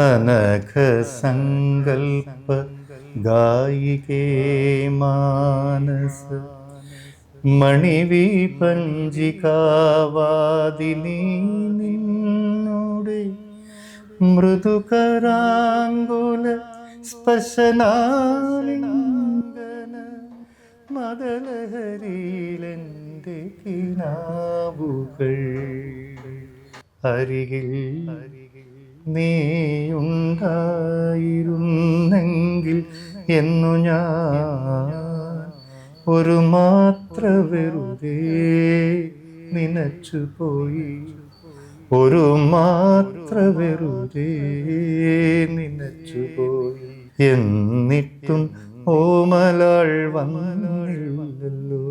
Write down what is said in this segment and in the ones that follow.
അനഘ സങ്കൽപ്പ ഗായികേ മാനസ മണിവിപഞ്ചികാവാദിനി നിന്നോടെ മൃദുകരാങ്കുല സ്പശനാലിംഗന മദലഹരിയിലെന്റെ കിനാവുകൾ. അരികിൽ നീയുണ്ടായിരുന്നെങ്കിൽ എന്നു ഞാൻ ഒരു മാത്ര വെറുതെ നനച്ചുപോയി ഒരു മാത്ര വെറുതെ നനച്ചുപോയി എന്നിട്ടും ഓമലാൾ വന്നല്ലോ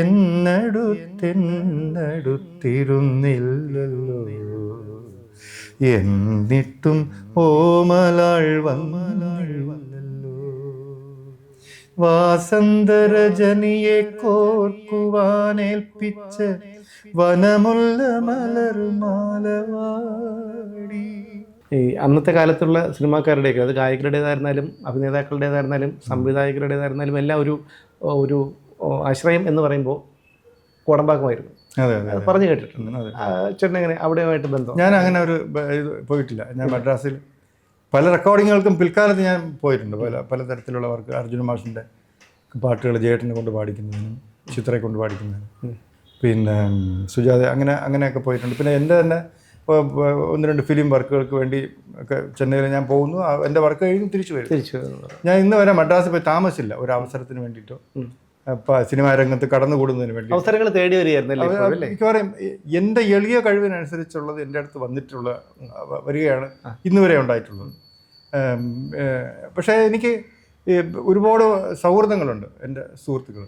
എന്നടുത്തെന്നടുത്തിരുന്നില്ലല്ലോ. എന്നിട്ടും ഓമലാൾ വാസന്തരജനിയെ കോർക്കുവാനേൽപ്പിച്ച വനമുള്ള മലർമാലവാടി ഈ അന്നത്തെ കാലത്തുള്ള സിനിമാക്കാരുടെയൊക്കെ അത് ഗായകരുടേതായിരുന്നാലും അഭിനേതാക്കളുടേതായിരുന്നാലും സംവിധായകരുടേതായിരുന്നാലും എല്ലാം ഒരു ഒരു ആശ്രയം എന്ന് പറയുമ്പോൾ കോടമ്പാക്കമായിരുന്നു പറഞ്ഞു കേട്ടിട്ടുണ്ട്. ചേട്ടൻ എങ്ങനെ അവിടെയുമായിട്ട് ബന്ധം? ഞാൻ അങ്ങനെ ഒരു പോയിട്ടില്ല. ഞാൻ മദ്രാസിൽ പല റെക്കോർഡിങ്ങുകൾക്കും പിൽക്കാലത്ത് ഞാൻ പോയിട്ടുണ്ട്. പല പലതരത്തിലുള്ള വർക്ക്. അർജുന മാഷിന്റെ പാട്ടുകൾ ജയേട്ടനെ കൊണ്ട് പാടിക്കുന്നതിനും ചിത്രയെ കൊണ്ട് പാടിക്കുന്നതിനും. പിന്നെ സുജാത അങ്ങനെ അങ്ങനെയൊക്കെ പോയിട്ടുണ്ട്. പിന്നെ എന്റെ തന്നെ ഒന്ന് രണ്ട് ഫിലിം വർക്കുകൾക്ക് വേണ്ടി ഒക്കെ ചെന്നൈയിൽ ഞാൻ പോകുന്നു. എന്റെ വർക്ക് കഴിഞ്ഞ് തിരിച്ചു വരും. തിരിച്ചു ഞാൻ ഇന്ന് വരെ മദ്രാസിൽ പോയി താമസിച്ചില്ല. ഒരു അവസരത്തിന് വേണ്ടിയിട്ടോ സിനിമാ രംഗത്ത് കടന്നുകൂടുന്നതിന് വേണ്ടി. അവസരങ്ങൾ തേടി അല്ലേ മിക്കവാറും എന്റെ എളിയ കഴിവിനനുസരിച്ചുള്ളത് എന്റെ അടുത്ത് വന്നിട്ടുള്ള വരികയാണ് ഇന്നുവരെ ഉണ്ടായിട്ടുള്ളത്. പക്ഷേ എനിക്ക് ഒരുപാട് സൗഹൃദങ്ങളുണ്ട് എന്റെ സുഹൃത്തുക്കൾ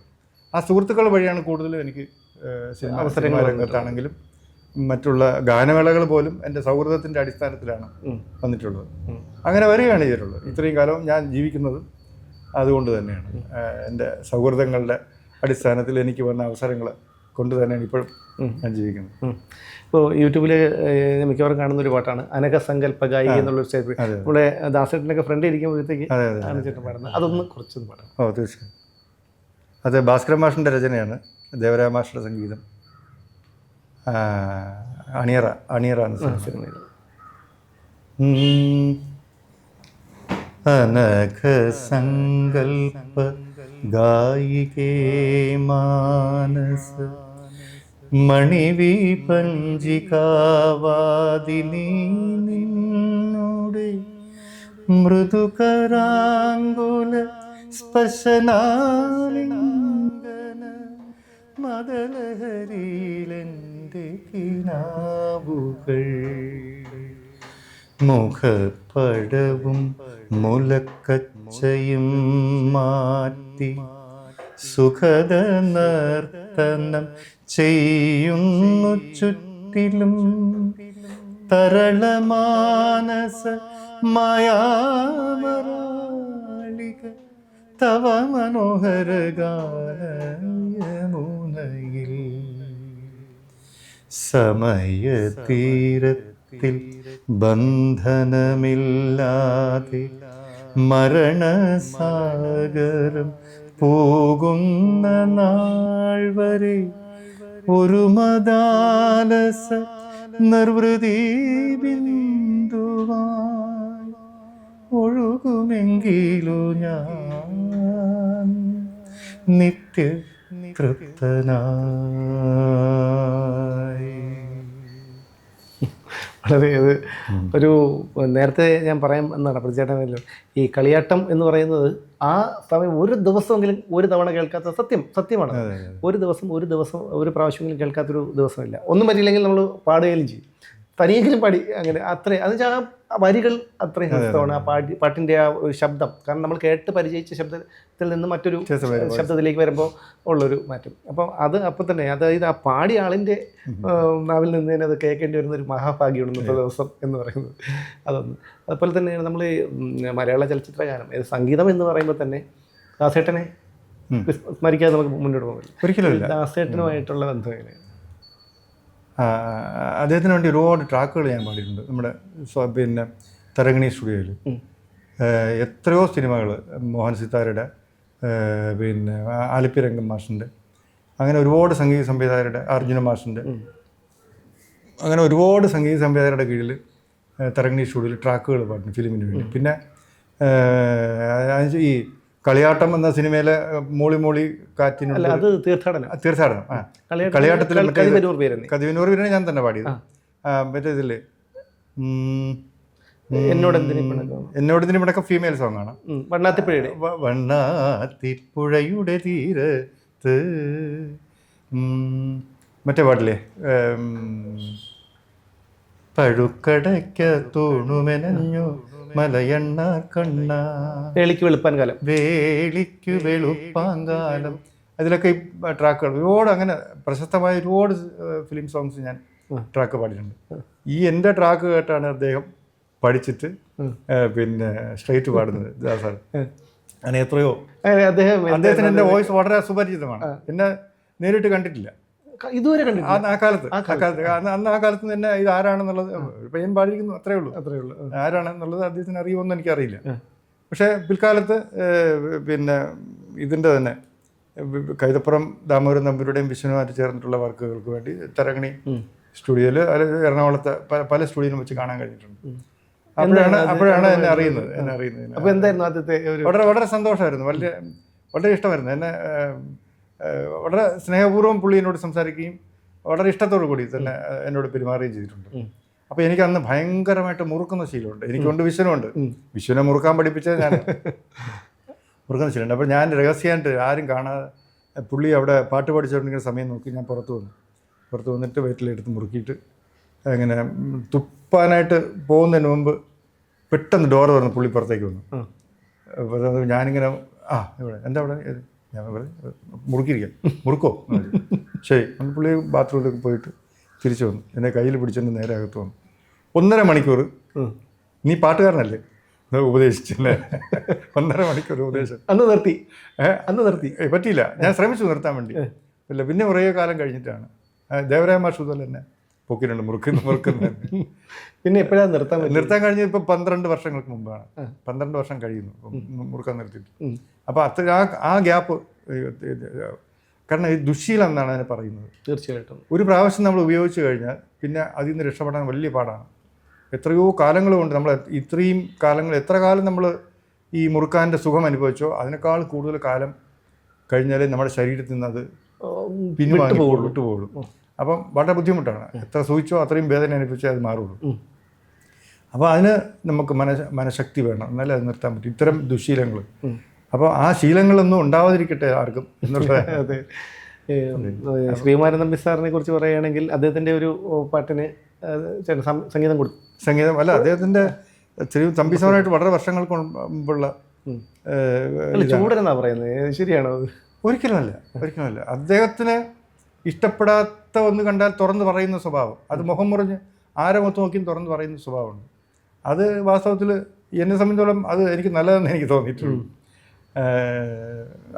ആ സുഹൃത്തുക്കൾ വഴിയാണ് കൂടുതലും എനിക്ക് സിനിമ അവസരങ്ങൾ രംഗത്താണെങ്കിലും മറ്റുള്ള ഗാനമേളകൾ പോലും എന്റെ സൗഹൃദത്തിന്റെ അടിസ്ഥാനത്തിലാണ് വന്നിട്ടുള്ളത്. അങ്ങനെ വരികയാണ് ചെയ്തിട്ടുള്ളത്. ഇത്രയും കാലം ഞാൻ ജീവിക്കുന്നത് അതുകൊണ്ട് തന്നെയാണ്. എന്റെ സൗഹൃദങ്ങളുടെ അടിസ്ഥാനത്തിൽ എനിക്ക് വന്ന അവസരങ്ങൾ കൊണ്ട് തന്നെയാണ് ഇപ്പോഴും ഞാൻ ജീവിക്കുന്നത്. ഇപ്പോൾ യൂട്യൂബിൽ മിക്കവാറും കാണുന്ന ഒരു പാട്ടാണ് അനക സങ്കല്പ ഗായിക എന്നുള്ളൊരു സ്റ്റേറ്റ് നമ്മുടെ ദാസേട്ടനൊക്കെ ഫ്രണ്ട് ഇരിക്കുമ്പോഴത്തേക്ക് ചേട്ടൻ പാടുന്നത് അതൊന്ന് കുറച്ചൊന്ന് പാടാം. ഓ തീർച്ചയായും. അത് ഭാസ്കര മാഷിന്റെ രചനയാണ് ദേവരായ മാഷിന്റെ സംഗീതം. അണിയറ അണിയറ എന്ന സിനിമ. അനഘ സങ്കൽപ്പ ഗായികേ മാനസ മണിവിപഞ്ചികാവാദിനി മൃദുകരാങ്കുല സ്പശനാലിംഗന മദലഹരിയിലെന്റെ കിനാവുകൾ മുഖപ്പടവും മുലക്കച്ചയും മാറ്റി സുഖത നർത്തനം ചെയ്യുന്നു ചുറ്റിലും. തരളമാനസ മായാമരാളിക തവ മനോഹര ഗാനയമുനയിൽ. സമയതീരത്തിൽ ബന്ധനമില്ലാതെ മരണസാഗരം പോകുന്ന നാൾ വരെ ഒരു മദാലസ നിർവൃതി ബിന്ദുവായി ഒഴുകുമെങ്കിലു ഞാൻ നിത്യ തൃപ്തനായി വളരെ ഇത് ഒരു നേരത്തെ ഞാൻ പറയാം എന്നാണ് പ്രതിചേട്ടനല്ലോ ഈ കളിയാട്ടം എന്ന് പറയുന്നത് ആ സമയം ഒരു ദിവസമെങ്കിലും ഒരു തവണ കേൾക്കാത്ത സത്യം സത്യമാണ്. ഒരു ദിവസം ഒരു ദിവസം ഒരു പ്രാവശ്യമെങ്കിലും കേൾക്കാത്തൊരു ദിവസമില്ല. ഒന്നും പറ്റിയില്ലെങ്കിൽ നമ്മൾ പാടുകയും ചെയ്യും. തനിയെങ്കിലും പാടി അങ്ങനെ അത്രയും അത് വെച്ചാൽ ആ വരികൾ അത്രയും ഹസ്തമാണ്. ആ പാട്ടി പാട്ടിന്റെ ആ ഒരു ശബ്ദം. കാരണം നമ്മൾ കേട്ട് പരിചയിച്ച ശബ്ദത്തിൽ നിന്ന് മറ്റൊരു ശബ്ദത്തിലേക്ക് വരുമ്പോൾ ഉള്ളൊരു മാറ്റം. അപ്പം അത് അപ്പം തന്നെ അതായത് ആ പാടിയ ആളിന്റെ നാവിൽ നിന്ന് തന്നെ അത് കേൾക്കേണ്ടി വരുന്ന ഒരു മഹാഭാഗ്യമാണ് ഇന്നത്തെ ദിവസം എന്ന് പറയുന്നത്. അതൊന്ന്. അതുപോലെ തന്നെയാണ് നമ്മൾ മലയാള ചലച്ചിത്ര ഗാനം ഇത് സംഗീതം എന്ന് പറയുമ്പോൾ തന്നെ ദാസേട്ടനെ. സ്മരിക്കാതെ നമുക്ക് മുന്നോട്ട് പോകില്ല ഒരിക്കലും ദാസേട്ടനുമായിട്ടുള്ള ബന്ധം എങ്ങനെയാണ്? അദ്ദേഹത്തിന് വേണ്ടി ഒരുപാട് ട്രാക്കുകൾ ഞാൻ പാടിയിട്ടുണ്ട്. നമ്മുടെ പിന്നെ തരങ്ങിണി സ്റ്റുഡിയോയിൽ. എത്രയോ സിനിമകൾ മോഹൻ സിത്താരയുടെ പിന്നെ ആലിപ്പി രംഗം മാഷിന്റെ അങ്ങനെ ഒരുപാട് സംഗീത സംവിധായകരുടെ അർജുന മാഷിന്റെ അങ്ങനെ ഒരുപാട് സംഗീത സംവിധായകരുടെ കീഴിൽ തരങ്ങിണി സ്റ്റുഡിയോയിൽ ട്രാക്കുകൾ പാടുന്നു ഫിലിമിന് വേണ്ടി. പിന്നെ ഈ കളിയാട്ടം എന്ന സിനിമയിലെ മൂളി മൂളി കാറ്റിനുള്ള അത് തീർത്ഥാടനം. തീർത്ഥാടനം. കളിയാട്ടത്തിൽ കതിവിനൂർ പിന്നെ ഞാൻ തന്നെ പാടിയത്. മറ്റേ ഇതിൽ എന്നോട് എന്നോട് ഇതിന് ഫീമെയിൽ സോങ് ആണ്. വണ്ണാത്തിപ്പുഴയുടെ. വണ്ണാത്തിപ്പുഴയുടെ തീരത്ത് മറ്റേ പാട്ടില്ലേ പഴുക്കടയ്ക്ക തൂണുമെനഞ്ഞു മലയണ്ണ കണ്ണ വേളിക്ക് വെളുപ്പാൻ കാലം വേളിക്കു വെളുപ്പാങ്കാലം. അതിലൊക്കെ ഈ ട്രാക്കുകൾ. ഒരുപാട് അങ്ങനെ പ്രശസ്തമായ ഒരുപാട് ഫിലിം സോങ്സ് ഞാൻ ട്രാക്ക് പാടിയിട്ടുണ്ട്. ഈ എന്റെ ട്രാക്ക് കേട്ടാണ് അദ്ദേഹം പഠിച്ചിട്ട് പിന്നെ സ്ട്രൈറ്റ് പാടുന്നത്. ദാസാർ അങ്ങനെ എത്രയോ. അദ്ദേഹം അദ്ദേഹത്തിന് എന്റെ വോയിസ് വളരെ സുപരിചിതമാണ്. എന്നെ നേരിട്ട് കണ്ടിട്ടില്ല. ഇതുവരെ കണ്ടിട്ടില്ല. ആ കാലത്ത്. ആ കാലത്ത്. അന്ന് ആ കാലത്ത് തന്നെ ഇത് ആരാണെന്നുള്ളത് ഞാൻ പാടിയിരിക്കുന്നു അത്രേ ഉള്ളൂ. അത്രേ ഉള്ളൂ. ആരാണെന്നുള്ളത് അദ്ദേഹത്തിന് അറിയുമെന്ന് എനിക്കറിയില്ല. പക്ഷേ പിൽക്കാലത്ത് പിന്നെ ഇതിന്റെ തന്നെ കൈതപ്പുറം ദാമോദരൻ നമ്പൂരുടെയും വിഷ്ണുമായിട്ട് ചേർന്നിട്ടുള്ള വർക്കുകൾക്ക് വേണ്ടി തരങ്ങണി സ്റ്റുഡിയോയിൽ എറണാകുളത്തെ പല- പല സ്റ്റുഡിയോയിലും വെച്ച് കാണാൻ കഴിഞ്ഞിട്ടുണ്ട്. അപ്പോഴാണ് അപ്പോഴാണ് എന്നെ അറിയുന്നത് എന്നെ അറിയുന്നത്. അപ്പോൾ എന്തായിരുന്നു ആദ്യത്തെ ഒരു വളരെ വളരെ സന്തോഷമായിരുന്നു. വളരെ വളരെ ഇഷ്ടമായിരുന്നു. എന്നെ വളരെ സ്നേഹപൂർവം പുള്ളി എന്നോട് സംസാരിക്കുകയും വളരെ ഇഷ്ടത്തോടു കൂടി തന്നെ എന്നോട് പെരുമാറുകയും ചെയ്തിട്ടുണ്ട്. അപ്പോൾ എനിക്ക് അന്ന് ഭയങ്കരമായിട്ട് മുറുക്കുന്ന ശീലമുണ്ട്. എനിക്കുണ്ട് വിശ്വനുണ്ട് വിശ്വനെ മുറുക്കാൻ പഠിപ്പിച്ചത് ഞാൻ മുറുക്കുന്ന ശീലമുണ്ട്. അപ്പോൾ ഞാൻ രഹസ്യമായിട്ട് ആരും കാണാതെ പുള്ളി അവിടെ പാട്ട് പഠിച്ചുകൊണ്ടിരിക്കുന്ന സമയം നോക്കി ഞാൻ പുറത്ത് വന്നു. പുറത്ത് വന്നിട്ട് വീട്ടിലെടുത്ത് മുറുക്കിയിട്ട് അങ്ങനെ തുപ്പാനായിട്ട് പോകുന്നതിന് മുമ്പ് പെട്ടെന്ന് ഡോർ തുറന്ന് പുള്ളി പുറത്തേക്ക് വന്നു. ഞാനിങ്ങനെ ആ ഇവിടെ എന്താ അവിടെ? ഞാൻ മുറുക്കിയിരിക്കാം മുറുക്കോ? ശരി. അന്ന് പുള്ളി ബാത്റൂമിലേക്ക് പോയിട്ട് തിരിച്ചു വന്നു. എന്നെ കയ്യിൽ പിടിച്ചിട്ട് നേരെ അകത്ത് വന്നു. ഒന്നര മണിക്കൂർ. നീ പാട്ടുകാരനല്ലേ? ഉപദേശിച്ചല്ലേ ഒന്നര മണിക്കൂർ ഉപദേശം. അന്ന് നിർത്തി? അന്ന് നിർത്തി. പറ്റിയില്ല. ഞാൻ ശ്രമിച്ചു നിർത്താൻ വേണ്ടി. ഇല്ല പിന്നെ കുറേ കാലം കഴിഞ്ഞിട്ടാണ്. ദേവരായ മാഷ് തന്നെ. പൊക്കിനുണ്ട് മുറുക്കുന്ന മുറുക്കുന്ന. പിന്നെ എപ്പോഴാണ് നിർത്താൻ നിർത്താൻ കഴിഞ്ഞത് ഇപ്പം പന്ത്രണ്ട് വർഷങ്ങൾക്ക് മുമ്പാണ്. പന്ത്രണ്ട് വർഷം കഴിയുന്നു. മുറുക്കാൻ നിർത്തിയിട്ട്. അപ്പോൾ അത്ര ആ ആ ഗ്യാപ്പ് കാരണം ഈ ദുശീലം എന്നാണ് അതിനെ പറയുന്നത്. തീർച്ചയായിട്ടും. ഒരു പ്രാവശ്യം നമ്മൾ ഉപയോഗിച്ച് കഴിഞ്ഞാൽ പിന്നെ അതിൽ നിന്ന് രക്ഷപ്പെടാൻ വലിയ പാടാണ്. എത്രയോ കാലങ്ങൾ കൊണ്ട് നമ്മൾ ഇത്രയും കാലങ്ങൾ എത്ര കാലം നമ്മൾ ഈ മുറുക്കാന്റെ സുഖം അനുഭവിച്ചോ അതിനേക്കാൾ കൂടുതൽ കാലം കഴിഞ്ഞാലേ നമ്മുടെ ശരീരത്തിൽ നിന്ന് അത് പിന്നെ പിൻവാങ്ങി വിട്ടുപോകുള്ളൂ. അപ്പം വളരെ ബുദ്ധിമുട്ടാണ്. എത്ര സൂചിച്ചോ അത്രയും വേദന അനുഭവിച്ചേ അത് മാറുള്ളൂ. അപ്പോൾ അതിന് നമുക്ക് മന മനഃശക്തി വേണം. എന്നാലേ അത് നിർത്താൻ പറ്റും. ഇത്തരം ദുശീലങ്ങൾ. അപ്പോൾ ആ ശീലങ്ങളൊന്നും ഉണ്ടാവാതിരിക്കട്ടെ ആർക്കും എന്നുള്ളത് ശ്രീകുമാരൻ തമ്പി സാറിനെ കുറിച്ച് പറയുകയാണെങ്കിൽ അദ്ദേഹത്തിന്റെ ഒരു പാട്ടിന് സംഗീതം കൊടുത്തു. സംഗീതം അല്ല അദ്ദേഹത്തിന്റെ ശ്രീ തമ്പി സാറായിട്ട് വളരെ വർഷങ്ങൾക്ക് മുമ്പുള്ള ചൂടരെന്നാ പറയുന്നത്. ശരിയാണോ ഒരിക്കലുമല്ല ഒരിക്കലുമല്ല അദ്ദേഹത്തിന് ഇഷ്ടപ്പെടാത്ത ഒന്ന് കണ്ടാൽ തുറന്ന് പറയുന്ന സ്വഭാവം. അത് മുഖം മുറിഞ്ഞ് ആരെ മുഖത്ത് നോക്കിയും തുറന്ന് പറയുന്ന സ്വഭാവമുണ്ട്. അത് വാസ്തവത്തിൽ എന്നെ സംബന്ധിച്ചോളം അത് എനിക്ക് നല്ലതെന്ന് എനിക്ക് തോന്നിയിട്ടുള്ളൂ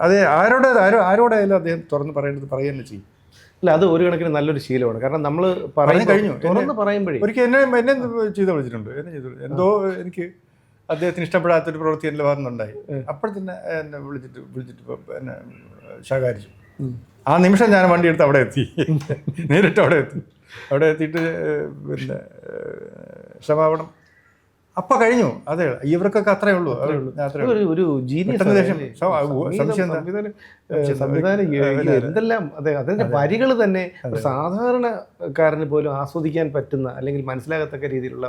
അതെ ആരോട് ആരോ ആരോടായാലും അദ്ദേഹം തുറന്ന് പറയേണ്ടത് പറയുക തന്നെ ചെയ്യും. അല്ല അത് ഒരു കണക്കിന് നല്ലൊരു ശീലമാണ്. കാരണം നമ്മൾ പറഞ്ഞു കഴിഞ്ഞു. തുറന്ന് പറയുമ്പോഴേ. ഒരിക്കൽ എന്നെ എന്നെ ചെയ്ത് വിളിച്ചിട്ടുണ്ട്. എന്നെ ചെയ്തു എന്തോ എനിക്ക് അദ്ദേഹത്തിന് ഇഷ്ടപ്പെടാത്തൊരു പ്രവൃത്തി എന്റെ ഭാഗത്തുനിന്നുണ്ടായി. അപ്പോഴത്തന്നെ അപ്പോൾ തന്നെ എന്നെ വിളിച്ചിട്ട് വിളിച്ചിട്ട് എന്നെ ശകാരിച്ചു. ആ നിമിഷം ഞാൻ വണ്ടി എടുത്ത് അവിടെ എത്തി. നേരിട്ട് അവിടെ എത്തി. അവിടെ എത്തിയിട്ട് പിന്നെ ക്ഷമാപണം. അപ്പം കഴിഞ്ഞു. അതെ ഇവർക്കൊക്കെ അത്രേ ഉള്ളൂ. അതേ ഉള്ളൂ. ഒരു സംവിധാനം. എന്തെല്ലാം അതെ അതിന്റെ വരികൾ തന്നെ സാധാരണക്കാരന് പോലും ആസ്വദിക്കാൻ പറ്റുന്ന അല്ലെങ്കിൽ മനസ്സിലാകത്തക്ക രീതിയിലുള്ള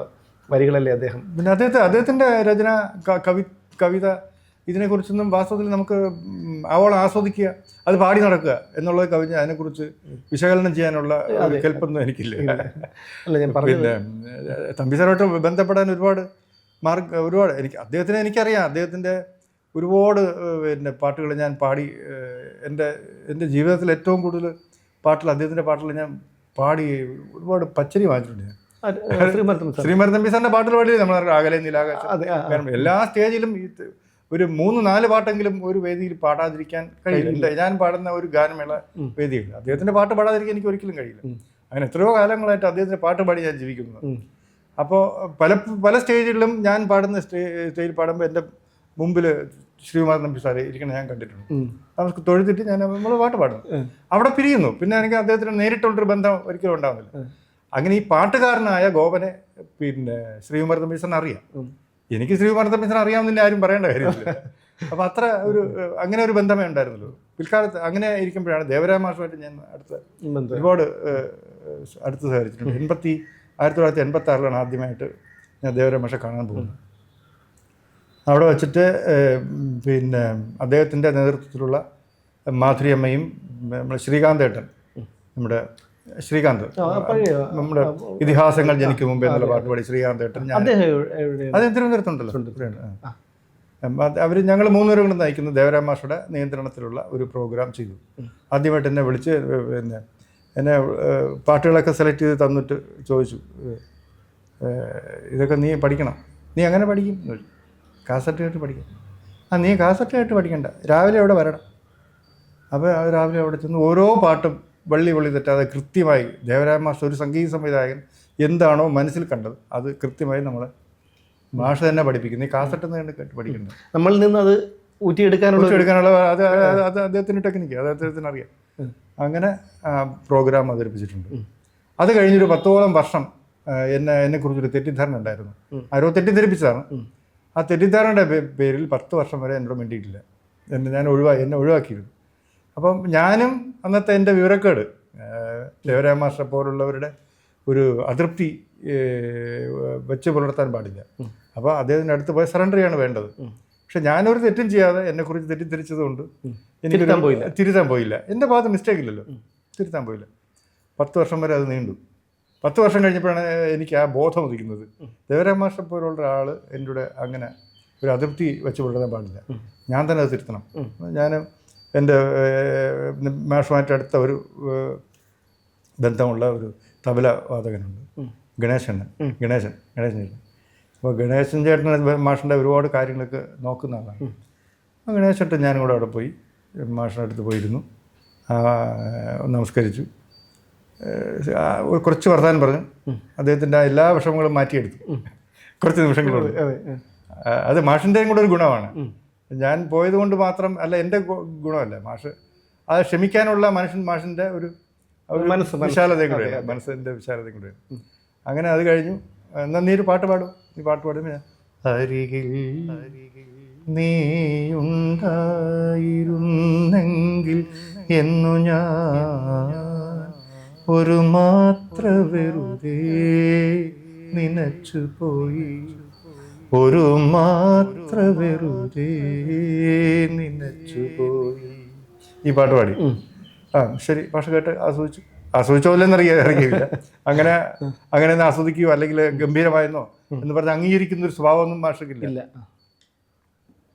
വരികളല്ലേ അദ്ദേഹം? പിന്നെ അദ്ദേഹത്തെ അദ്ദേഹത്തിന്റെ രചന കവി കവിത ഇതിനെക്കുറിച്ചൊന്നും വാസ്തവത്തിൽ നമുക്ക് ആവോളം ആസ്വദിക്കുക അത് പാടി നടക്കുക എന്നുള്ളത് കവിഞ്ഞ് അതിനെക്കുറിച്ച് വിശകലനം ചെയ്യാനുള്ള ഒരു കെൽപ്പൊന്നും എനിക്കില്ല. പിന്നെ തമ്പി സാറുമായിട്ട് ബന്ധപ്പെടാൻ ഒരുപാട് മാർഗ ഒരുപാട് എനിക്ക് അദ്ദേഹത്തിനെ എനിക്കറിയാം. അദ്ദേഹത്തിന്റെ ഒരുപാട് പിന്നെ പാട്ടുകൾ ഞാൻ പാടി എന്റെ എന്റെ ജീവിതത്തിൽ ഏറ്റവും കൂടുതൽ പാട്ടുകൾ അദ്ദേഹത്തിന്റെ പാട്ടുകൾ ഞാൻ പാടി ഒരുപാട് പച്ചരി വാങ്ങിച്ചിട്ടുണ്ട് ഞാൻ. ആ, ശ്രീമർത്തൻ സാർ. ശ്രീമരൻ തമ്പി സാറിന്റെ പാട്ടുകൾ പാടി നമ്മൾ അകലെ നീലാകാശം. എല്ലാ സ്റ്റേജിലും ഒരു മൂന്ന് നാല് പാട്ടെങ്കിലും ഒരു വേദിയിൽ പാടാതിരിക്കാൻ കഴിയില്ല. ഞാൻ പാടുന്ന ഒരു ഗാനമേള വേദിയില്ല അദ്ദേഹത്തിന്റെ പാട്ട് പാടാതിരിക്കാൻ എനിക്ക് ഒരിക്കലും കഴിയില്ല. അങ്ങനെ എത്രയോ കാലങ്ങളായിട്ട് അദ്ദേഹത്തിന്റെ പാട്ട് പാടി ഞാൻ ജീവിക്കുന്നത്. അപ്പോൾ പല പല സ്റ്റേജിലും ഞാൻ പാടുന്ന സ്റ്റേ സ്റ്റേജിൽ പാടുമ്പോൾ എന്റെ മുമ്പിൽ ശ്രീകുമാർ നമ്പി സാറെ ഇരിക്കണ ഞാൻ കണ്ടിട്ടുണ്ട്. നമുക്ക് തൊഴുതിട്ട് ഞാൻ നമ്മൾ പാട്ട് പാടും. അവിടെ പിരിയുന്നു. പിന്നെ എനിക്ക് അദ്ദേഹത്തിന് നേരിട്ടുള്ളൊരു ബന്ധം ഒരിക്കലും ഉണ്ടാവുന്നില്ല. അങ്ങനെ ഈ പാട്ടുകാരനായ ഗോപനെ പിന്നെ ശ്രീകുമാർ നമ്പി സാറിന് അറിയാം. എനിക്ക് ശ്രീകുമാരത്തെ മിശ്ര അറിയാമെന്നില്ല അറിയാമെന്ന് ആരും പറയേണ്ട കാര്യമില്ല. അപ്പോൾ അത്ര ഒരു അങ്ങനെ ഒരു ബന്ധമേ ഉണ്ടായിരുന്നുള്ളൂ. പിൽക്കാലത്ത് അങ്ങനെ ഇരിക്കുമ്പോഴാണ് ദേവരായ മാഷുമായിട്ട് ഞാൻ അടുത്ത ഒരുപാട് അടുത്ത് സഹകരിച്ചിട്ടുണ്ട്. എൺപത്തി ആയിരത്തി തൊള്ളായിരത്തി എൺപത്തി ആറിലാണ് ആദ്യമായിട്ട് ഞാൻ ദേവരായ മാഷെ കാണാൻ പോകുന്നത്. അവിടെ വച്ചിട്ട് പിന്നെ അദ്ദേഹത്തിന്റെ നേതൃത്വത്തിലുള്ള മാധുരിയമ്മയും നമ്മുടെ ശ്രീകാന്തേട്ടൻ നമ്മുടെ ശ്രീകാന്ത്. നമ്മുടെ ഇതിഹാസങ്ങൾ ജനിക്ക് മുമ്പേ എന്നുള്ള പാട്ട് പാടി ശ്രീകാന്തേട്ടൻ ഞാൻ അദ്ദേഹം തിരുവനന്തപുരത്തുണ്ടല്ലോ. അവർ ഞങ്ങൾ മൂന്നുപേരും കൂടെ നയിക്കുന്ന ദേവരാമാഷയുടെ നിയന്ത്രണത്തിലുള്ള ഒരു പ്രോഗ്രാം ചെയ്തു. ആദ്യമായിട്ട് എന്നെ വിളിച്ച് പിന്നെ എന്നെ പാട്ടുകളൊക്കെ സെലക്ട് ചെയ്ത് തന്നിട്ട് ചോദിച്ചു. ഇതൊക്കെ നീ പഠിക്കണം. നീ അങ്ങനെ പഠിക്കും. കാസറ്റ് കേട്ട് പഠിക്കും. ആ നീ കാസറ്റ് കേട്ട് പഠിക്കണ്ട. രാവിലെ അവിടെ വരണം. അപ്പോൾ രാവിലെ അവിടെ ചെന്ന് ഓരോ പാട്ടും വള്ളി വള്ളി തെറ്റാതെ കൃത്യമായി ദേവരായ മാസ്റ്റർ ഒരു സംഗീത സംവിധായകൻ എന്താണോ മനസ്സിൽ കണ്ടത് അത് കൃത്യമായി നമ്മൾ ഭാഷ തന്നെ പഠിപ്പിക്കുന്നു. ഈ കാസറ്റ് നിന്ന് കേട്ട് പഠിക്കുന്നത് നമ്മളിൽ നിന്ന് അത് ഊറ്റിയെടുക്കാനുള്ള എടുക്കാനുള്ള അത് അത് അദ്ദേഹത്തിന്റെ ടെക്നിക്ക് അത് അദ്ദേഹത്തിന് അറിയാം. അങ്ങനെ പ്രോഗ്രാം അവതരിപ്പിച്ചിട്ടുണ്ട്. അത് കഴിഞ്ഞൊരു പത്തോളം വർഷം എന്നെ എന്നെ എന്നെക്കുറിച്ചൊരു തെറ്റിദ്ധാരണ ഉണ്ടായിരുന്നു. ആരോ തെറ്റിദ്ധരിപ്പിച്ചതാണ്. ആ തെറ്റിദ്ധാരണയുടെ പേരിൽ പത്ത് വർഷം വരെ എന്നോട് മിണ്ടിയിട്ടില്ല. എന്നെ ഞാൻ ഒഴിവാക്കി എന്നെ ഒഴിവാക്കിയിരുന്നു. അപ്പം ഞാനും അന്നത്തെ എന്റെ വിവരക്കേട് ദേവരാ മാസ്റ്റർ പോലുള്ളവരുടെ ഒരു അതൃപ്തി വെച്ച് പുലർത്താൻ പാടില്ല. അപ്പോൾ അദ്ദേഹത്തിന്റെ അടുത്ത് പോയി സറണ്ടർ ചെയ്യാണ് വേണ്ടത്. പക്ഷെ ഞാനൊരു തെറ്റും ചെയ്യാതെ എന്നെക്കുറിച്ച് തെറ്റിദ്ധരിച്ചതുകൊണ്ട് എനിക്ക് തിരുത്താൻ പോയില്ല. തിരുത്താൻ പോയില്ല. എന്റെ ഭാഗത്ത് മിസ്റ്റേക്ക് ഇല്ലല്ലോ. തിരുത്താൻ പോയില്ല. പത്ത് വർഷം വരെ അത് നീണ്ടു. പത്ത് വർഷം കഴിഞ്ഞപ്പോഴാണ് എനിക്ക് ആ ബോധം ഉദിക്കുന്നത്. ദേവരാം മാഷ പോലുള്ള ഒരാൾ എന്റെ കൂടെ അങ്ങനെ ഒരു അതൃപ്തി വെച്ച് പുലർത്താൻ പാടില്ല. ഞാൻ തന്നെ അത് തിരുത്തണം. ഞാൻ എന്റെ മാഷുമായിട്ട് അടുത്ത ഒരു ബന്ധമുള്ള ഒരു തബല വാദകനുണ്ട് ഗണേശൻ ഗണേശൻ ഗണേശൻ ചേട്ടൻ. അപ്പോൾ ഗണേശൻ ചേട്ടൻ മാഷിന്റെ ഒരുപാട് കാര്യങ്ങളൊക്കെ നോക്കുന്ന ആളാണ്. അപ്പോൾ ഗണേശൻ ചേട്ടൻ ഞാനും കൂടെ അവിടെ പോയി മാഷിന്റെ അടുത്ത് പോയിരുന്നു. നമസ്കരിച്ചു. കുറച്ച് വർത്താനം പറഞ്ഞു. അദ്ദേഹത്തിന്റെ എല്ലാ വിഷമങ്ങളും മാറ്റിയെടുത്തു. കുറച്ച് നിമിഷങ്ങളോട് അത് മാഷിന്റെയും കൂടെ ഒരു ഗുണമാണ്. ഞാൻ പോയത് കൊണ്ട് മാത്രം അല്ല എന്റെ ഗുണമല്ല? മാഷ് അത് ക്ഷമിക്കാനുള്ള മനുഷ്യൻ മാഷിന്റെ ഒരു മനസ്സ്. വിശാലതയും കൂടെ മനസ്സിന്റെ വിശാലതയും കൂടെ അങ്ങനെ അത് കഴിഞ്ഞു. എന്നാൽ നീ ഒരു പാട്ട് പാടും. നീ പാട്ട് പാടും ഞാൻ അരികിൽ നീ ഉണ്ടായിരുന്നെങ്കിൽ എന്നു ഞാൻ ഒരു മാത്ര വെറുതെ നിനച്ചു പോയി. ഒരു മാത്ര വെറുതെ നിനച്ചു പോയി ഈ പാട്ട് പാടി. ആ ശരി പക്ഷെ കേട്ട് ആസ്വദിച്ചു. ആസ്വദിച്ചോ അറിയില്ല അങ്ങനെ അങ്ങനെ ഒന്ന് ആസ്വദിക്കുകയോ അല്ലെങ്കിൽ ഗംഭീരമായെന്നോ എന്ന് പറഞ്ഞ് അംഗീകരിക്കുന്ന ഒരു സ്വഭാവമൊന്നും ഭാഷക്കില്ല. ഇല്ല.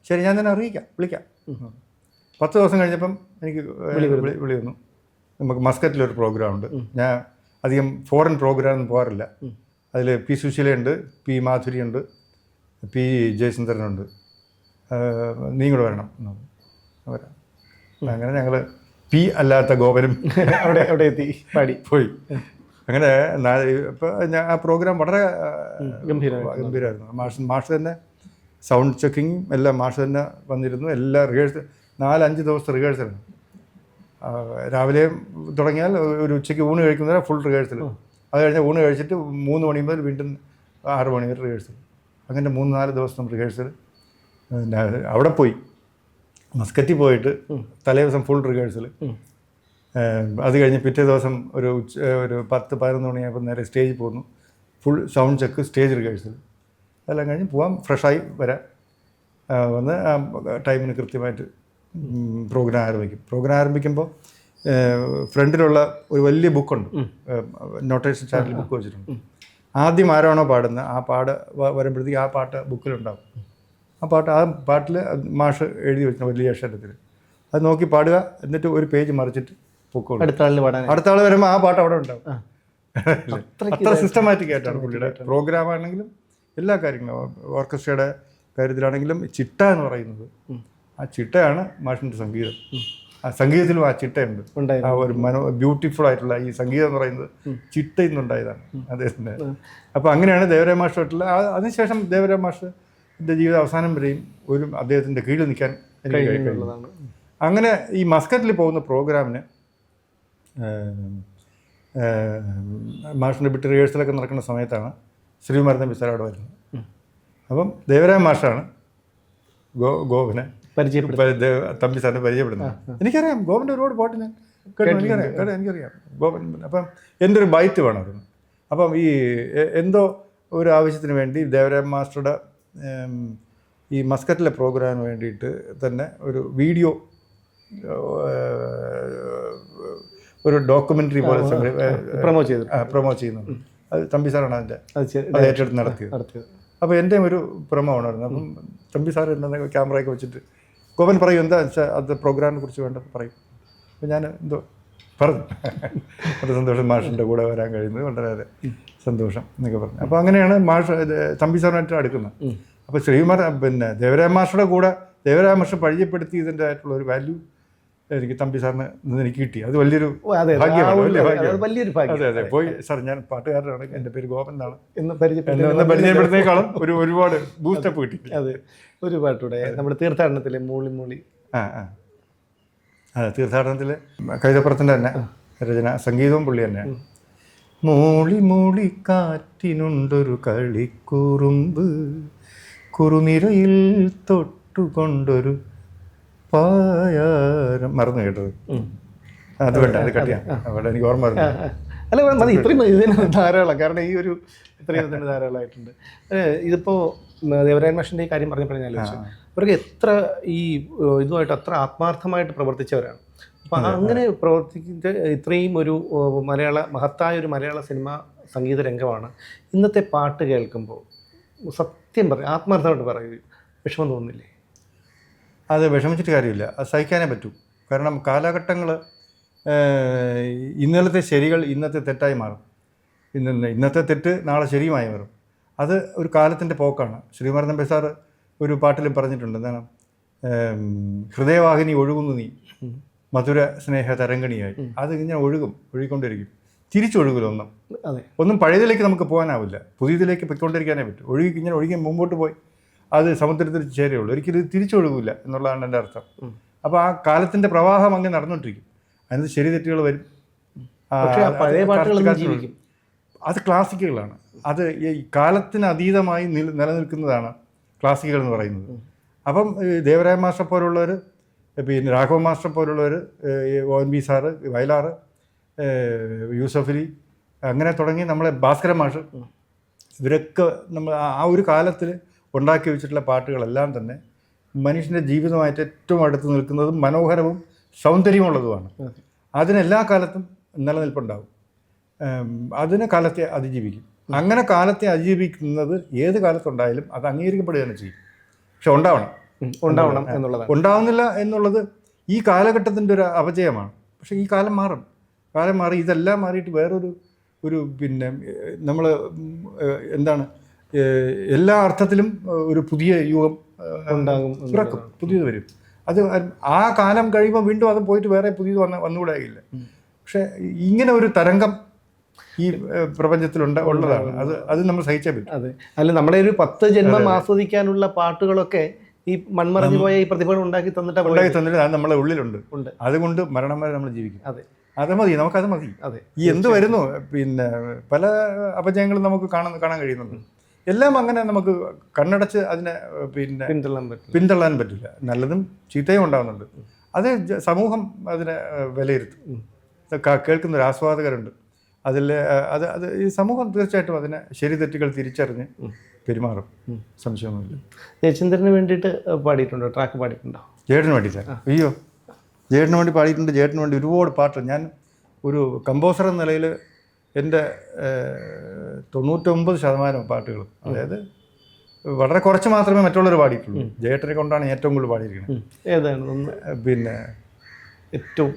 ശരി ഞാൻ തന്നെ അറിയിക്കാം. വിളിക്കാം. പത്ത് ദിവസം കഴിഞ്ഞപ്പം എനിക്ക് വിളി വിളി വന്നു. നമുക്ക് മസ്കറ്റിലൊരു പ്രോഗ്രാം ഉണ്ട്. ഞാൻ അധികം ഫോറിൻ പ്രോഗ്രാം ഒന്നും പോകാറില്ല. അതിൽ പി സുശീലയുണ്ട് പി മാധുരിയുണ്ട് പി ജയചന്ദ്രനുണ്ട്. ഏഹ് നീ കൂടെ വരണം വരാം. അങ്ങനെ ഞങ്ങൾ പി അല്ലാത്ത ഗോപനും അവിടെ അവിടെ എത്തി. പാടി. പോയി. അങ്ങനെ ഇപ്പോൾ ഞാൻ ആ പ്രോഗ്രാം വളരെ ഗംഭീര ഗംഭീരമായിരുന്നു. മാഷ് മാഷ് തന്നെ സൗണ്ട് ചെക്കിങ്ങും എല്ലാം മാഷ് തന്നെ വന്നിരുന്നു. എല്ലാ റിഹേഴ്സൽ നാലഞ്ച് ദിവസത്തെ റിഹേഴ്സലാണ്. രാവിലെ തുടങ്ങിയാൽ ഒരു ഉച്ചയ്ക്ക് ഊണ് കഴിക്കുന്നവരെ ഫുൾ റിഹേഴ്സൽ. അത് കഴിഞ്ഞാൽ ഊണ് കഴിച്ചിട്ട് മൂന്ന് മണി മുതൽ വീണ്ടും ആറ് മണി വരെ റിഹേഴ്സൽ. അങ്ങനെ മൂന്ന് നാല് ദിവസം റിഹേഴ്സൽ അവിടെ പോയി. മസ്കറ്റി പോയിട്ട് തലേ ദിവസം ഫുൾ റിഹേഴ്സൽ അത് കഴിഞ്ഞ് പിറ്റേ ദിവസം ഒരു ഉച്ച ഒരു പത്ത് പതിനൊന്ന് മണിയായപ്പോൾ നേരെ സ്റ്റേജിൽ പോകുന്നു full sound check stage rehearsal അതെല്ലാം കഴിഞ്ഞ് പോവാം ഫ്രഷായി വരാം. വന്ന് ആ ടൈമിന് കൃത്യമായിട്ട് പ്രോഗ്രാം ആരംഭിക്കും. പ്രോഗ്രാം ആരംഭിക്കുമ്പോൾ ഫ്രണ്ടിലുള്ള ഒരു വലിയ ബുക്കുണ്ട് നോട്ടേഷൻ ചാനൽ ബുക്ക് വെച്ചിട്ടുണ്ട്. ആദ്യം ആരാണോ പാടുന്നത് ആ പാട് വരുമ്പോഴത്തേക്ക് ആ പാട്ട് ബുക്കിലുണ്ടാവും. ആ പാട്ട് ആ പാട്ടിൽ മാഷ് എഴുതി വെച്ച വലിയ അക്ഷരത്തിൽ അത് നോക്കി പാടുക എന്നിട്ട് ഒരു പേജ് മറിച്ചിട്ട് പൊക്കോളൂ. അടുത്ത ആളിൽ പാടാൻ അടുത്ത ആൾ വരുമ്പോൾ ആ പാട്ട് അവിടെ ഉണ്ടാവും. അത്ര സിസ്റ്റമാറ്റിക് ആയിട്ടാണ് പുള്ളിയുടെ പ്രോഗ്രാം ആണെങ്കിലും എല്ലാ കാര്യങ്ങളും ഓർക്കസ്ട്രയുടെ കാര്യത്തിലാണെങ്കിലും ചിട്ട എന്ന് പറയുന്നത്. ആ ചിട്ടയാണ് മാഷിന്റെ സംഗീതം. ആ സംഗീതത്തിലും ആ ചിട്ടയുണ്ട്. ആ ഒരു മനോ ബ്യൂട്ടിഫുൾ ആയിട്ടുള്ള ഈ സംഗീതം എന്ന് പറയുന്നത് ചിട്ടയിൽ നിന്നുണ്ടായതാണ് അദ്ദേഹത്തിന്റെ അപ്പോൾ അങ്ങനെയാണ് ദേവരായ മാഷായിട്ടുള്ള ആ- അതിനുശേഷം ദേവരായ മാഷിന്റെ ജീവിത അവസാനം വരെയും ഒരു അദ്ദേഹത്തിന്റെ കീഴിൽ നിൽക്കാൻ അങ്ങനെ ഈ മസ്കറ്റിൽ പോകുന്ന പ്രോഗ്രാമിന് മാഷിന്റെ ബിറ്റ് റിഹേഴ്സലൊക്കെ നടക്കുന്ന സമയത്താണ് ശ്രീമരുന്ന ബിസാർ അവിടെ വരുന്നത്. അപ്പം ദേവരായ മാഷാണ് ഗോ ഗോവിനെ. പരിചയപ്പെടുത്തി. തമ്പി സാറിനെ പരിചയപ്പെടുന്നത് എനിക്കറിയാം ഗോവിന്റെ ഒരുപാട് പാട്ട് ഞാൻ കേട്ടു എനിക്കറിയാം കേട്ടോ എനിക്കറിയാം. ഗോപൻ അപ്പം എന്റെ ഒരു ബൈറ്റ് വേണമായിരുന്നു അപ്പം ഈ എന്തോ ഒരു ആവശ്യത്തിന് വേണ്ടി ദേവരാം മാസ്റ്ററുടെ ഈ മസ്കറ്റിലെ പ്രോഗ്രാമിന് വേണ്ടിയിട്ട് തന്നെ ഒരു വീഡിയോ ഒരു ഡോക്യുമെന്ററി പോലെ പ്രൊമോട്ട് ചെയ്തു. പ്രൊമോട്ട് ചെയ്യുന്നുണ്ട്. അത് തമ്പി സാറാണ് അതിന്റെ അത് അത് ഏറ്റെടുത്ത് നടത്തിയത്. നടത്തിയത്. അപ്പോൾ എന്റെയും ഒരു പ്രമോ ഉണ്ടായിരുന്നു അപ്പം തമ്പി സാർ എന്താ ക്യാമറയൊക്കെ വെച്ചിട്ട് ഗോപൻ പറയും എന്താ വെച്ചാൽ അത് പ്രോഗ്രാമിനെ കുറിച്ച് വേണ്ട പറയും. അപ്പം ഞാൻ എന്തോ പറഞ്ഞു. വളരെ സന്തോഷം മാഷിന്റെ കൂടെ വരാൻ കഴിയുന്നത് വളരെയേറെ സന്തോഷം എന്നൊക്കെ പറഞ്ഞു. അപ്പോൾ അങ്ങനെയാണ് മാഷ് തമ്പി സാറിനായിട്ട് അടുക്കുന്നത്. അപ്പോൾ ശ്രീമാർ പിന്നെ ദേവരാമാഷയുടെ കൂടെ ദേവരാജ മാഷ് പരിചയപ്പെടുത്തി ഇതിന്റെ ആയിട്ടുള്ള ഒരു വാല്യൂ എനിക്ക് തമ്പി സാറിന് എനിക്ക് കിട്ടി. അത് വലിയൊരു വലിയൊരു അതെ അതെ. പോയി സാർ ഞാൻ പാട്ടുകാരനാണ്. എന്റെ പേര് ഗോപൻ എന്നാണ്. ഇന്ന് പരിചയപ്പെടുന്നേക്കാളും ഒരു ഒരുപാട് ബൂസ്റ്റപ്പ് കിട്ടി. അതെ ഒരു പാട്ടൂടെ നമ്മുടെ തീർത്ഥാടനത്തിലെ മൂളി മൂളി. ആ ആ. അതെ തീർത്ഥാടനത്തിൽ കൈതപ്പുറത്തിന്റെ തന്നെ. രചന സംഗീതവും പുള്ളി തന്നെ. മൂളി മൂളി കാറ്റിനുണ്ടൊരു കളിക്കുറുമ്പ് കുറുനിരയിൽ തൊട്ടുകൊണ്ടൊരു പായാരം. മറന്നു കേട്ടത്. അത് വേണ്ട അത് കട്ടിയാ അവിടെ എനിക്ക് ഓർമ്മ വരുന്നു അല്ല മതി ഇത്രയും ഇതിന് ധാരാളം. കാരണം ഈ ഒരു ഇത്രയും ഇതിന് ധാരാളമായിട്ടുണ്ട്. ഇതിപ്പോൾ ദേവരായൻ മാഷിന്റെ ഈ കാര്യം പറഞ്ഞപ്പോഴേ ഞാൻ അവർക്ക് എത്ര ഈ ഇതുമായിട്ട് അത്ര ആത്മാർത്ഥമായിട്ട് പ്രവർത്തിച്ചവരാണ്. അപ്പൊ അങ്ങനെ പ്രവർത്തിച്ച ഇത്രയും ഒരു മലയാള മഹത്തായ ഒരു മലയാള സിനിമ സംഗീത രംഗമാണ്. ഇന്നത്തെ പാട്ട് കേൾക്കുമ്പോൾ സത്യം പറയും ആത്മാർത്ഥമായിട്ട് പറയൂ വിഷമം തോന്നുന്നില്ലേ അത് വിഷമിച്ചിട്ട് കാര്യമില്ല. അത് സഹിക്കാനേ പറ്റൂ. കാരണം കാലഘട്ടങ്ങൾ ഇന്നലത്തെ ശരികൾ ഇന്നത്തെ തെറ്റായി മാറും. ഇന്ന് ഇന്നത്തെ തെറ്റ് നാളെ ശരിയുമായി വരും അത് ഒരു കാലത്തിന്റെ പോക്കാണ്. ശ്രീമരൻ സാർ ഒരു പാട്ടിലും പറഞ്ഞിട്ടുണ്ട്. എന്താണ്? ഹൃദയവാഹിനി ഒഴുകുന്നു നീ. മധുര സ്നേഹ തരംഗണിയായി. അത് ഇങ്ങനെ ഒഴുകും ഒഴുകിക്കൊണ്ടിരിക്കും. തിരിച്ചൊഴുകില്ല ഒന്നും. അതെ. ഒന്നും പഴയതിലേക്ക് നമുക്ക് പോകാനാവില്ല. പുതിയതിലേക്ക് പൊയ്ക്കൊണ്ടിരിക്കാനേ പറ്റും. ഒഴുകി ഇങ്ങനെ ഒഴുകി മുമ്പോട്ട് പോയി. അത് സമുദ്രത്തിൽ ചേരുകയുള്ളൂ. ഒരിക്കലും തിരിച്ചൊഴുകില്ല എന്നുള്ളതാണ് എന്റെ അർത്ഥം. അപ്പോൾ ആ കാലത്തിന്റെ പ്രവാഹം അങ്ങ് നടന്നുകൊണ്ടിരിക്കും. അതിന് ശരി തെറ്റുകൾ വരും. അത് ക്ലാസിക്കുകളാണ് അത് ഈ കാലത്തിന് അതീതമായി നില നിലനിൽക്കുന്നതാണ് ക്ലാസിക്കുകൾ എന്ന് പറയുന്നത്. അപ്പം ദേവരായ മാസ്റ്റർ പോലുള്ളവർ പിന്നെ രാഘവ മാസ്റ്റർ പോലുള്ളവർ O N V sir Vayalar Yusufali അങ്ങനെ തുടങ്ങി നമ്മളെ ഭാസ്കര മാഷ്. ഇവരൊക്കെ നമ്മൾ ആ ഒരു കാലത്തിൽ ഉണ്ടാക്കി വെച്ചിട്ടുള്ള പാട്ടുകളെല്ലാം തന്നെ മനുഷ്യന്റെ ജീവിതമായിട്ട് ഏറ്റവും അടുത്ത് നിൽക്കുന്നതും മനോഹരവും സൗന്ദര്യമുള്ളതുമാണ്. അതിനെല്ലാ കാലത്തും നിലനിൽപ്പുണ്ടാവും. അതിന് കാലത്തെ അതിജീവിക്കും. അങ്ങനെ കാലത്തെ അതിജീവിക്കുന്നത് ഏത് കാലത്തുണ്ടായാലും അത് അംഗീകരിക്കപ്പെടുക തന്നെ ചെയ്യും. പക്ഷെ ഉണ്ടാവണം. ഉണ്ടാവണം എന്നുള്ളത് ഉണ്ടാവുന്നില്ല എന്നുള്ളത് ഈ കാലഘട്ടത്തിന്റെ ഒരു അപജയമാണ്. പക്ഷേ ഈ കാലം മാറും. കാലം മാറി ഇതെല്ലാം മാറിയിട്ട് വേറൊരു ഒരു പിന്നെ നമ്മൾ എന്താണ് എല്ലാ അർത്ഥത്തിലും ഒരു പുതിയ യുഗം ഉണ്ടാകും പിറക്കും പുതിയത് വരും. അത് ആ കാലം കഴിയുമ്പോൾ വീണ്ടും അത് പോയിട്ട് വേറെ പുതിയത് വന്ന് വന്നുകൂടായില്ല. പക്ഷെ ഇങ്ങനെ ഒരു തരംഗം ഈ പ്രപഞ്ചത്തിലുണ്ട് ഉള്ളതാണ്. അത് അത് നമ്മൾ സഹിച്ചേ പറ്റും. അതെ. അല്ല നമ്മുടെ ഒരു പത്ത് ജന്മം ആസ്വദിക്കാനുള്ള പാട്ടുകളൊക്കെ ഈ മൺമറഞ്ഞു പോയ ഈ പ്രതിഭകൾ ഉണ്ടാക്കി തന്നിട്ട് ഉണ്ടാക്കി തന്നിട്ട് അത് നമ്മളെ ഉള്ളിലുണ്ട്. ഉണ്ട്. അതുകൊണ്ട് മരണം വരെ നമ്മൾ ജീവിക്കും. അതെ. അത് മതി നമുക്കത് മതി. അതെ. ഈ എന്ത് വരുന്നു? പിന്നെ പല അപജയങ്ങളും നമുക്ക് കാണാൻ കാണാൻ കഴിയുന്നുണ്ട്. എല്ലാം അങ്ങനെ നമുക്ക് കണ്ണടച്ച് അതിനെ പിന്നെ പിന്തള്ളാൻ പറ്റും പിന്തള്ളാൻ പറ്റില്ല. നല്ലതും ചീത്തയും ഉണ്ടാകുന്നുണ്ട് അത് സമൂഹം അതിനെ വിലയിരുത്തും. കേൾക്കുന്ന ഒരു ആസ്വാദകരുണ്ട്. അതിൽ അത് അത് ഈ സമൂഹം തീർച്ചയായിട്ടും അതിനെ ശരി തെറ്റുകൾ തിരിച്ചറിഞ്ഞ് പെരുമാറും. സംശയമൊന്നുമില്ല. ജയചന്ദ്രന് വേണ്ടിയിട്ട് പാടിയിട്ടുണ്ടോ? ട്രാക്ക് പാടിയിട്ടുണ്ടോ? ജേട്ടന് വേണ്ടിയിട്ടാണ് അയ്യോ. ജേട്ടന് വേണ്ടി പാടിയിട്ടുണ്ട്. ജേട്ടന് വേണ്ടി ഒരുപാട് പാട്ട് ഞാൻ ഒരു കമ്പോസർ എന്ന നിലയിൽ എന്റെ തൊണ്ണൂറ്റൊമ്പത് ശതമാനം പാട്ടുകളും അതായത് വളരെ കുറച്ച് മാത്രമേ മറ്റുള്ളവർ പാടിയിട്ടുള്ളൂ. ജേട്ടനെ കൊണ്ടാണ് ഏറ്റവും കൂടുതൽ പാടിയിരിക്കുന്നത്. ഏതാണ് പിന്നെ ഏറ്റവും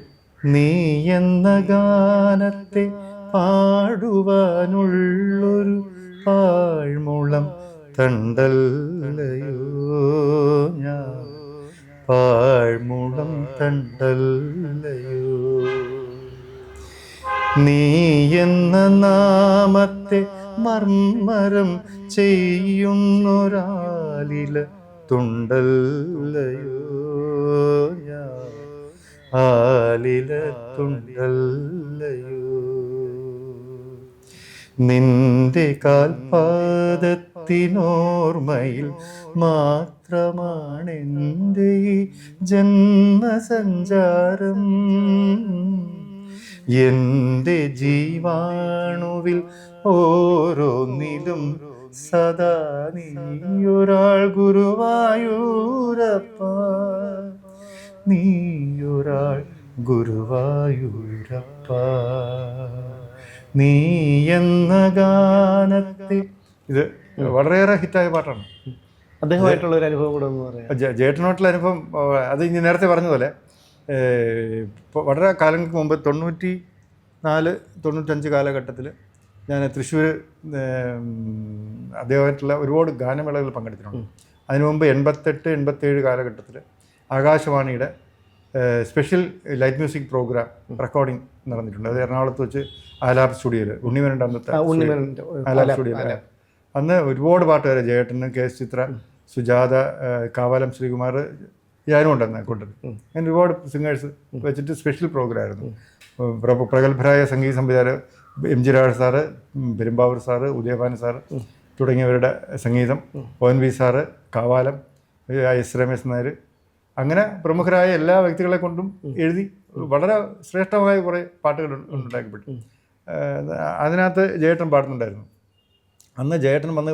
നീ എന്ന ഗാനത്തെ പാടുവാനുള്ളൊരു പാഴ്മുളം തണ്ടല്ലയോ ഞാൻ? പാഴ്മുളം തണ്ടല്ലയോ നീ എന്ന നാമത്തെ മർമ്മരം ചെയ്യുന്നൊരാലില തുണ്ടല്ലയോ? ആലില തുണ്ടല്ലയോ? നിന്റെ കാൽപാദത്തിനോർമ്മയിൽ മാത്രമാണെന്റെ ഈ ജന്മസഞ്ചാരം. എന്റെ ജീവാണുവിൽ ഓരോന്നിലും സദാ നീയൊരാൾ ഗുരുവായൂരപ്പ. നീയൊരാൾ ഗുരുവായൂരപ്പ. നീ എന്ന ഗാനത്തെ ഇത് വളരെയേറെ ഹിറ്റായ പാട്ടാണ്. അദ്ദേഹമായിട്ടുള്ള ഒരു അനുഭവം കൂടെ ഒന്ന് പറയാം ജേട്ടനോട്ടുള്ള അനുഭവം അത് ഇനി നേരത്തെ പറഞ്ഞതുപോലെ ഇപ്പോൾ വളരെ കാലങ്ങൾക്ക് മുമ്പ് തൊണ്ണൂറ്റി നാല് തൊണ്ണൂറ്റഞ്ച് കാലഘട്ടത്തിൽ ഞാൻ തൃശ്ശൂർ അദ്ദേഹമായിട്ടുള്ള ഒരുപാട് ഗാനമേളകൾ പങ്കെടുത്തിട്ടുണ്ട്. അതിനു മുമ്പ് എൺപത്തെട്ട് എൺപത്തേഴ് കാലഘട്ടത്തിൽ ആകാശവാണിയുടെ special light music program recording നടന്നിട്ടുണ്ട്. അത് എറണാകുളത്ത് വെച്ച് ആലാർ സ്റ്റുഡിയോയിൽ ഉണ്ണിമേനന്റെ അന്നത്തെ ആ, ഉണ്ണിമേനോന്റെ, ഏ, ആലാർ ആലാർ, സ്റ്റുഡിയോയിൽ അന്ന് ഒരുപാട് പാട്ടുകാർ ജയേട്ടൻ കെ എസ് ചിത്ര സുജാത കാവാലം ശ്രീകുമാർ ഞാനും ഉണ്ടെന്ന് കൂട്ടത്തിൽ അങ്ങനെ ഒരുപാട് സിംഗേഴ്സ് വെച്ചിട്ട് സ്പെഷ്യൽ പ്രോഗ്രാം ആയിരുന്നു. പ്ര- പ്രഗത്ഭരായ സംഗീത സംവിധായകർ M G Raj sir Perumbavoor sir Udayabhanu sir തുടങ്ങിയവരുടെ സംഗീതം O N V sir Kavalam S Ramesh Nair. അങ്ങനെ പ്രമുഖരായ എല്ലാ വ്യക്തികളെ കൊണ്ടും എഴുതി വളരെ ശ്രേഷ്ഠമായ കുറേ പാട്ടുകൾ ഉണ്ടാക്കപ്പെട്ടു. അതിനകത്ത് ജയേട്ടൻ പാടുന്നുണ്ടായിരുന്നു. അന്ന് ജയേട്ടൻ വന്ന്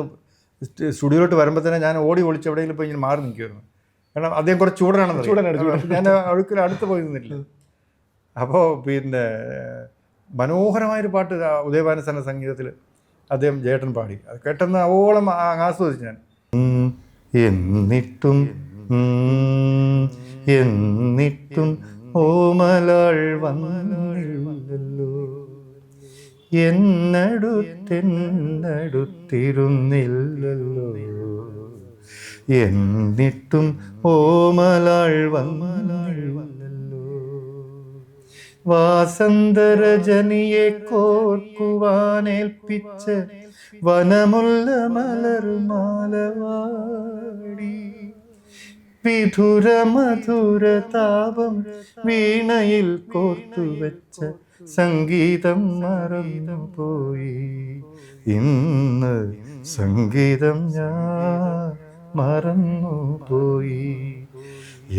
സ്റ്റ് സ്റ്റുഡിയോയിലോട്ട് വരുമ്പോൾ തന്നെ ഞാൻ ഓടി ഒളിച്ച് എവിടെയെങ്കിലും പോയി ഇങ്ങനെ മാറി നിൽക്കുമായിരുന്നു കാരണം അദ്ദേഹം കുറച്ച് ചൂടനാണെന്ന് ചൂടനാണ്, ഞാൻ ഒഴുക്കിൽ അടുത്ത് പോയി നിന്നില്ല അപ്പോൾ പിന്നെ മനോഹരമായൊരു പാട്ട് ഉദയഭാനസന സംഗീതത്തിൽ അദ്ദേഹം ജേട്ടൻ പാടി. അത് കേട്ടെന്ന് അവോളം ആസ്വദിച്ചു ഞാൻ. എന്നിട്ടും എന്നിട്ടും ഓമലാൾ എന്നടുത്തെന്നടുത്തിരുന്നില്ലല്ലോ. എന്നിട്ടും ഓമലാൾ വാസന്തരജനിയെ കോർക്കുവാനേൽപ്പിച്ച വനമുള്ള മലർമാലവാടി വിധുര മധുര താപം വീണയിൽ കോർത്തുവെച്ച സംഗീതം മറന്നു പോയി. ഇന്ന് സംഗീതം ഞാൻ മറന്നു പോയി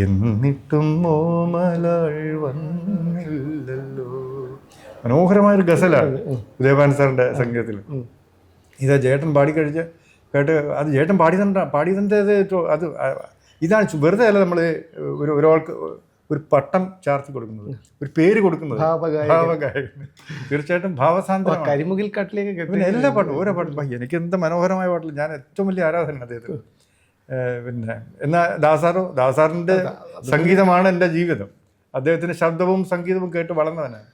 എന്നിട്ടും ഓമലാൾ വന്നില്ലല്ലോ. മനോഹരമായൊരു ഗസലാണ് ഉദയഭാൻ സാറിന്റെ സംഗീതത്തിൽ. ഇതാ ജേട്ടൻ പാടിക്കഴിഞ്ഞ് കേട്ട് അത് ജേട്ടൻ പാടി പാടിയതിന്റെ അത് ഇതാണ് വെറുതെ അല്ല നമ്മൾ ഒരു ഒരാൾക്ക് ഒരു പട്ടം ചാർത്തി കൊടുക്കുന്നത്. ഒരു പേര് കൊടുക്കുന്നത്. ഭാവഗായകൻ. തീർച്ചയായിട്ടും ഭാവസാന്ത കരിമുകിൽ കാട്ടിലേക്ക് എല്ലാ പാട്ടും ഓരോ പാട്ടും. എനിക്ക് എന്ത് മനോഹരമായ പാട്ടിൽ ഞാൻ ഏറ്റവും വലിയ ആരാധന അദ്ദേഹത്തിന്. പിന്നെ എന്നാൽ ദാസാറോ ദാസാറിന്റെ സംഗീതമാണ് എന്റെ ജീവിതം. അദ്ദേഹത്തിന്റെ ശബ്ദവും സംഗീതവും കേട്ട് വളർന്നവനാണ്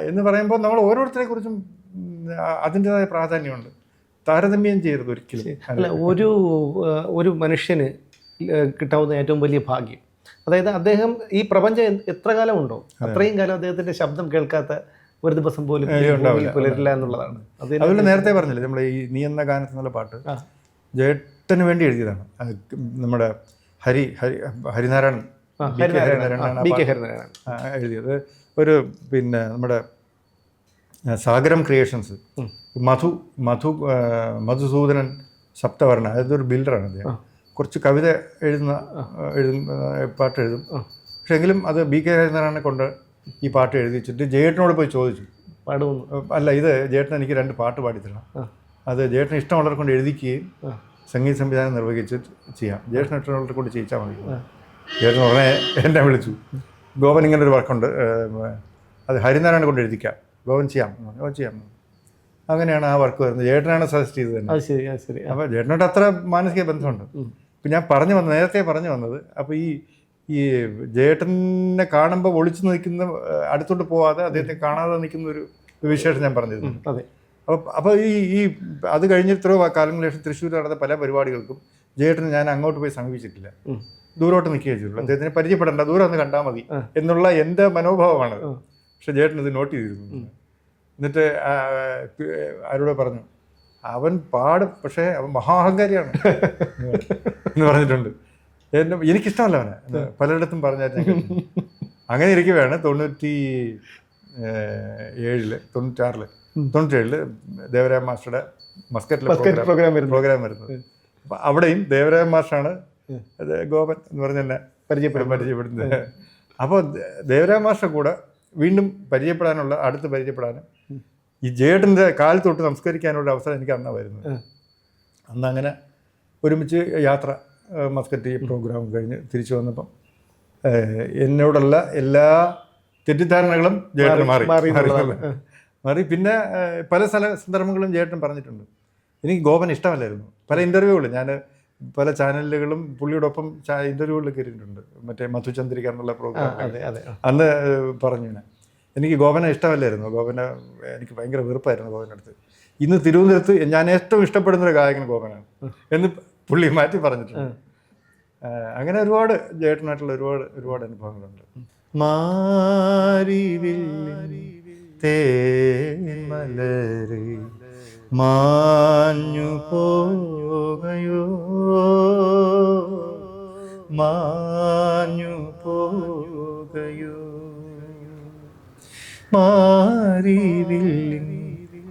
എന്ന് പറയുമ്പോൾ നമ്മൾ ഓരോരുത്തരെ കുറിച്ചും അതിന്റെതായ പ്രാധാന്യമുണ്ട്. താരതമ്യം ചെയ്യരുത് ഒരിക്കലും. അല്ല ഒരു ഒരു മനുഷ്യന് കിട്ടാവുന്ന ഏറ്റവും വലിയ ഭാഗ്യം. അതായത് അദ്ദേഹം ഈ പ്രപഞ്ചം എത്ര കാലം ഉണ്ടോ? അത്രയും കാലം അദ്ദേഹത്തിന്റെ ശബ്ദം കേൾക്കാത്ത ഒരു ദിവസം പോലും പുലരില്ല എന്നുള്ളതാണ്. അത് അതുപോലെ നേരത്തെ പറഞ്ഞില്ലേ നമ്മൾ ഈ നീ എന്ന ഗാനത്തിൽ നിന്നുള്ള പാട്ട്. ആ. ജേട്ടന് വേണ്ടി എഴുതിയതാണ്. നമ്മുടെ ഹരി ഹരി ഹരിനാരായണൻ എഴുതിയത്. ഒരു പിന്നെ നമ്മുടെ സാഗരം ക്രിയേഷൻസ്. മധു മധു മധുസൂദനൻ സപ്തവർണ അതായത് ഒരു ബിൽഡറാണ് അദ്ദേഹം. കുറച്ച് കവിത എഴുതുന്ന എഴുതുന്ന എഴുതും പാട്ട് എഴുതും. പക്ഷെ എങ്കിലും അത് ബി കെ ഹരിനാരായണനെ കൊണ്ട് ഈ പാട്ട് എഴുതിച്ചിട്ട് ജയേട്ടനോട് പോയി ചോദിച്ചു. പാടുന്നു അല്ല ഇത് ജേട്ടൻ എനിക്ക് രണ്ട് പാട്ട് പാടിത്തരണം അത് ജേട്ടൻ ഇഷ്ടമുള്ളവരെ കൊണ്ട് എഴുതിക്കുകയും. സംഗീത സംവിധാനം നിർവഹിച്ച് ചെയ്യാം. ജ്യേഷ്ഠ നക്ഷത്രങ്ങളുടെ കൂടി ചെയ്യിച്ചാൽ മതി. ജ്യേഷ്ഠ ഉടനെ എന്നെ വിളിച്ചു. ഗോപൻ ഇങ്ങനെ ഒരു വർക്കുണ്ട് അത് ഹരിനാരായണ കൊണ്ട് എഴുതിക്കാം. ഗോപൻ ചെയ്യാം. ഗോപൻ ചെയ്യാം. അങ്ങനെയാണ് ആ വർക്ക് വരുന്നത്. ജേട്ടനാണ് സജസ്റ്റ് ചെയ്തത് തന്നെ അപ്പോൾ ജേട്ടനോട് അത്ര മാനസിക ബന്ധമുണ്ട്. ഇപ്പം ഞാൻ പറഞ്ഞു വന്നത് നേരത്തെ പറഞ്ഞു വന്നത് അപ്പോൾ ഈ ഈ ജേട്ടനെ കാണുമ്പോൾ ഒളിച്ചു നിൽക്കുന്ന അടുത്തോട്ട് പോവാതെ അദ്ദേഹത്തെ കാണാതെ നിൽക്കുന്ന ഒരു വിശേഷം ഞാൻ പറഞ്ഞിരുന്നു. അതെ. അപ്പോൾ അപ്പോൾ ഈ ഈ അത് കഴിഞ്ഞ ഇത്ര കാലങ്ങൾക്ക് ശേഷം തൃശ്ശൂർ നടന്ന പല പരിപാടികൾക്കും ജയേട്ടന് ഞാൻ അങ്ങോട്ട് പോയി സമീപിച്ചിട്ടില്ല. ദൂരോട്ട് നിൽക്കുകയും ചെയ്തിട്ടുള്ളൂ അദ്ദേഹത്തിനെ പരിചയപ്പെടേണ്ട ദൂരം ഒന്ന് കണ്ടാൽ മതി എന്നുള്ള എന്റെ മനോഭാവമാണ്. പക്ഷെ ജയേട്ടൻ ഇത് നോട്ട് ചെയ്തിരുന്നു. എന്നിട്ട് ആരോട് പറഞ്ഞു അവൻ പാടും പക്ഷേ അവൻ മഹാഹങ്കാരിയാണ്. എന്ന് പറഞ്ഞിട്ടുണ്ട്. എന്റെ എനിക്കിഷ്ടമല്ല അവനെ. പലയിടത്തും പറഞ്ഞാൽ അങ്ങനെ ഇരിക്കുകയാണ് തൊണ്ണൂറ്റി ഏഴിൽ തൊണ്ണൂറ്റാറിൽ. തൊണ്ണൂറ്റേഴിൽ ദേവരായ മാസ്റ്ററുടെ മസ്കറ്റിലെ മസ്കറ്റ് പ്രോഗ്രാം പ്രോഗ്രാം വരുന്നത്. അപ്പം അവിടെയും ദേവരായ മാഷാണ് ഗോപൻ എന്ന് പറഞ്ഞ തന്നെ പരിചയപ്പെടും പരിചയപ്പെടുന്നത്. അപ്പോൾ ദേവരായ മാഷ കൂടെ വീണ്ടും പരിചയപ്പെടാനുള്ള അടുത്ത് പരിചയപ്പെടാനും ഈ ജേട്ടന്റെ കാൽ തൊട്ട് സംസ്കരിക്കാനുള്ള അവസരം എനിക്ക് അന്നാ വരുന്നത്. അന്ന് അങ്ങനെ ഒരുമിച്ച് യാത്ര മസ്കറ്റ് പ്രോഗ്രാം കഴിഞ്ഞ് തിരിച്ചു വന്നപ്പം എന്നോടുള്ള എല്ലാ തെറ്റിദ്ധാരണകളും ജേട്ടൻ മാറി മാറി മാറി. പിന്നെ പല സ്ഥല സന്ദർഭങ്ങളും ജേട്ടൻ പറഞ്ഞിട്ടുണ്ട്. എനിക്ക് ഗോപൻ ഇഷ്ടമല്ലായിരുന്നു. പല ഇന്റർവ്യൂകളും ഞാൻ പല ചാനലുകളും പുള്ളിയോടൊപ്പം ഇന്റർവ്യൂകളിൽ കയറിയിട്ടുണ്ട് മറ്റേ മധുചന്ദ്രിക എന്നുള്ള പ്രോഗ്രാം അന്ന് പറഞ്ഞു ഞാൻ. എനിക്ക് ഗോപനെ ഇഷ്ടമല്ലായിരുന്നു. ഗോപനെ എനിക്ക് ഭയങ്കര വെറുപ്പായിരുന്നു ഗോപന്റെ അടുത്ത്. ഇന്ന് തിരുവനന്തപുരത്ത് ഞാൻ ഏറ്റവും ഇഷ്ടപ്പെടുന്ന ഒരു ഗായകൻ ഗോപനാണ് എന്ന് പുള്ളി മാറ്റി പറഞ്ഞിട്ടുണ്ട്. അങ്ങനെ ഒരുപാട് ജേട്ടനായിട്ടുള്ള ഒരുപാട് ഒരുപാട് അനുഭവങ്ങളുണ്ട്. മലരി മാഞ്ഞു പോകയോ മാഞ്ഞു പോകയോ മാരിവില്ലിൻ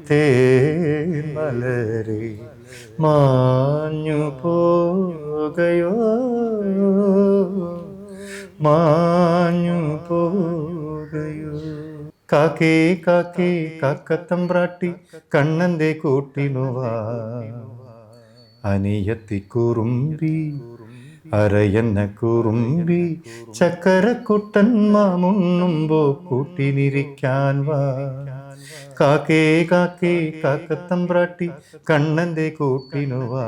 തേമലരെ മാഞ്ഞു പോകയോ മാഞ്ഞു കാക്കേ കാക്കേ കാക്കത്തമ്പ്രാട്ടി കണ്ണന്റെ കൂട്ടിനുവാ. അനിയത്തി കുറുമ്പി അരയെന്ന കുറുമ്പി ചക്കരക്കുട്ടൻ മാമുണ്ണുമ്പോ കൂട്ടിനിരിക്കാൻ വാ. കാക്കേ കാക്കേ കാക്കത്തമ്പ്രാട്ടി കണ്ണന്റെ കൂട്ടിനുവാ.